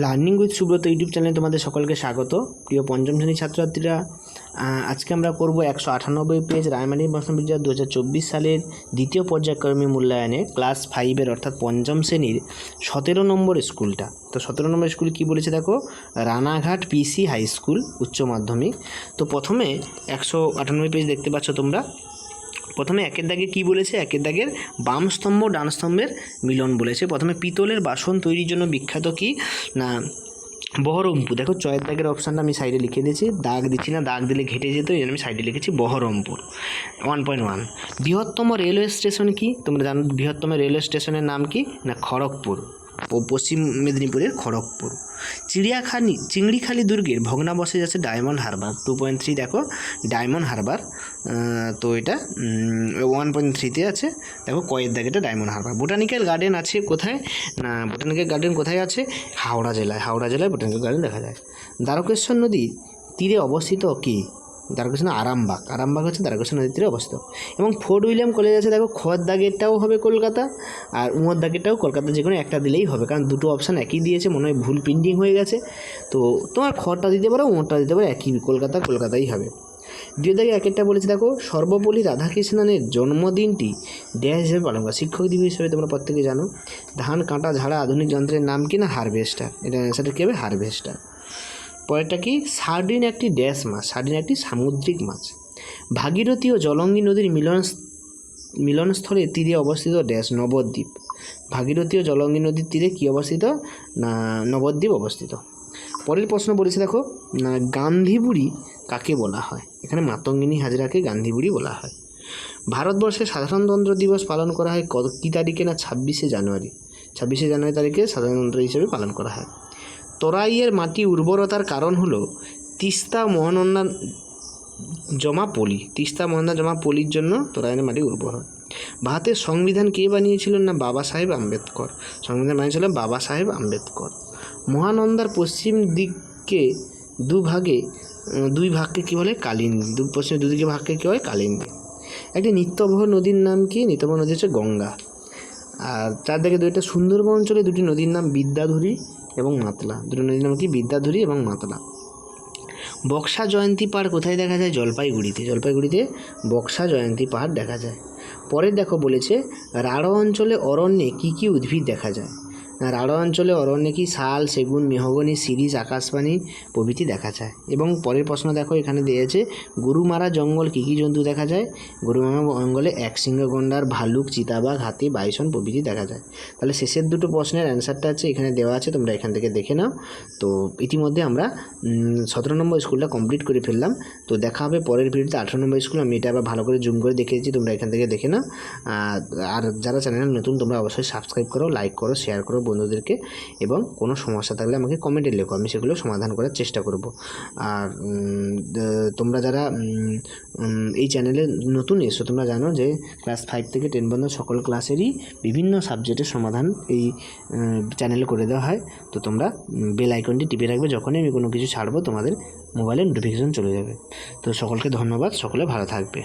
Learning with Subrata YouTube চ্যানেলে তোমাদের সকলকে স্বাগত। প্রিয় পঞ্চম শ্রেণির ছাত্রছাত্রীরা আজকে আমরা করব একশো আটানব্বই পেজ রায়মানি বসন্ত দু হাজার চব্বিশ সালের দ্বিতীয় পর্যায়ক্রমে মূল্যায়নে ক্লাস ফাইভের অর্থাৎ পঞ্চম শ্রেণির সতেরো নম্বর স্কুলটা। তো সতেরো নম্বর স্কুল কি বলেছে দেখো? রানাঘাট পিসি হাই স্কুল উচ্চ মাধ্যমিক। তো প্রথমে একশো আটানব্বই পেজ দেখতে পাচ্ছ তোমরা। প্রথমে একের দাগে কি বলেছে? একের দাগের বাম স্তম্ভ, ডান স্তম্ভের মিলন বলেছে। প্রথমে পিতলের বাসন তৈরির জন্য বিখ্যাত কি? না, বহরমপুর। দেখো চয়ের দাগের অপশানটা আমি সাইডে লিখে দিয়েছি। দাগ দিচ্ছি না, দাগ দিলে ঘেটে যেত, এই আমি সাইডে লিখেছি বহরমপুর। ওয়ান পয়েন্ট ওয়ান বৃহত্তম রেলওয়ে স্টেশন কি? তোমরা জানো, বৃহত্তম রেলওয়ে স্টেশনের নাম কি? না, খড়গপুর। পশ্চিম মেদিনীপুরের খড়গপুর। চিড়িয়াখানি চিংড়িখালি দুর্গের ভগ্নাবশেষ আছে Diamond Harbour. Two point three দেখো, ডায়মন্ড হারবার। তো এটা ওয়ান পয়েন্ট থ্রিতে আছে। দেখো কয়ের দাগেটা ডায়মন্ড হারবার। বোটানিক্যাল গার্ডেন আছে কোথায়? না, বোটানিক্যাল গার্ডেন কোথায় আছে? হাওড়া জেলায়। হাওড়া জেলায় বোটানিক্যাল গার্ডেন দেখা যায়। দ্বারকেশ্বর নদীর তীরে অবস্থিত কি? দ্বারকেশ্বর আরামবাগ। আরামবাগ হচ্ছে দ্বারকেশ্বর নদীর তীরে অবস্থিত। এবং ফোর্ট উইলিয়াম কলেজ আছে, দেখো, খোয়ার দাগেরটাও হবে কলকাতা আর উমর দাগেরটাও কলকাতা যে কোনো একটা দিলেই হবে, কারণ দুটো অপশান একই দিয়েছে, মনে হয় ভুল প্রিন্টিং হয়ে গেছে। তো তোমার খড়টা দিতে পারো, উমরটা দিতে পারো, একই কলকাতা, কলকাতাই হবে। দুই দাগে এক একটা বলেছে, দেখো, সর্বপল্লী রাধাকৃষ্ণনের জন্মদিনটি ড্যাশ হিসেবে পালন করা। শিক্ষক দিবস হিসেবে তোমরা প্রত্যেকে জানো। ধান, কাটা, ঝাড়া, আধুনিক যন্ত্রের নাম কি না? হারভেস্টার। এটা সেটা কী হবে? হারভেস্টার। পরেরটা কি? সার্ডিন একটি ড্যাশ মাছ, সার্ডিন একটি সামুদ্রিক মাছ। ভাগীরথী ও জলঙ্গি নদীর মিলন, মিলনস্থলে তীরে অবস্থিত ড্যাশ নবদ্বীপ। ভাগীরথী ও জলঙ্গি নদীর তীরে কী অবস্থিত? না, নবদ্বীপ অবস্থিত। পরের প্রশ্ন বলেছে দেখো, না, গান্ধীবুড়ি কাকে বলা হয়? এখানে মাতঙ্গিনী হাজরাকে গান্ধীবুড়ি বলা হয়। ভারতবর্ষে সাধারণতন্ত্র দিবস পালন করা হয় কী তারিখে না ছাব্বিশে জানুয়ারি? ছাব্বিশে জানুয়ারি তারিখে সাধারণতন্ত্র হিসেবে পালন করা হয়। তরাইয়ের মাটি উর্বরতার কারণ হলো তিস্তা মহানন্দা জমা পলি। তিস্তা মহানন্দা জমা পলির জন্য তরাইয়ের মাটি উর্বর হয়। ভারতের সংবিধান কে বানিয়েছিলেন না? বাবা সাহেব আম্বেদকর। সংবিধান বানিয়েছিলেন বাবা সাহেব আম্বেদকর। মহানন্দার পশ্চিম দিককে দুভাগে দুই ভাগকে কী বলে? কালিন্দী। দু পশ্চিম দুদিকে ভাগকে কী হয় কালিন্দী। একটি নিত্যবহ নদীর নাম কি? নিত্যবহ নদী হচ্ছে গঙ্গা। আর চারদিকে দুইটা সুন্দরবন অঞ্চলে দুটি নদীর নাম বিদ্যাধরী এবং মাতলা। দুটো নদীর নাম কি? বিদ্যাধুরী এবং মাতলা। বক্সা জয়ন্তী পাহাড় কোথায় দেখা যায়? জলপাইগুড়িতে। জলপাইগুড়িতে বক্সা জয়ন্তী পাহাড় দেখা যায়। পরে দেখো বলেছে, রাঢ় অঞ্চলে অরণ্যে কী কী উদ্ভিদ দেখা যায়? রাঢ় অঞ্চলে অরণ্যে কি শাল সেগুন, মেহগনি, সিরিজ, আকাশবাণী প্রভৃতি দেখা যায়। এবং পরের প্রশ্ন দেখো, এখানে দিয়েছে, গরুমারা জঙ্গল কী কী জন্তু দেখা যায়? গরুমারা জঙ্গলে একশৃঙ্গ গন্ডার ভালুক, চিতাবাঘ, হাতি, বাইসন প্রভৃতি দেখা যায়। তাহলে শেষের দুটো প্রশ্নের অ্যান্সারটা আছে এখানে দেওয়া আছে, তোমরা এখান থেকে দেখে নাও। তো ইতিমধ্যে আমরা সতেরো নম্বর স্কুলটা কমপ্লিট করে ফেললাম। তো দেখা হবে পরের ভিডিওতে, আঠেরো নম্বর স্কুল, আমি এটা আবার ভালো করে জুম করে দেখেছি তোমরা এখান থেকে দেখে নাও। আর যারা চ্যানেল নতুন, তোমরা অবশ্যই সাবস্ক্রাইব করো, লাইক করো, শেয়ার করো বন্ধুদেরকে এবং কোনো সমস্যা থাকলে আমাকে কমেন্টে লেখো, আমি সেগুলো সমাধান করার চেষ্টা করব। আর তোমরা যারা এই চ্যানেলে নতুন এসো, তোমরা জানো যে ক্লাস ফাইভ থেকে টেন পর্যন্ত সকল ক্লাসেরই বিভিন্ন সাবজেক্টের সমাধান এই চ্যানেলে করে দেওয়া হয়। তো তোমরা বেল আইকনটি টিপে রাখবে, যখনই আমি কোনো কিছু ছাড়বো, তোমাদের মোবাইলে নোটিফিকেশন চলে যাবে। তো সকলকে ধন্যবাদ, সকলে ভালো থাকবে।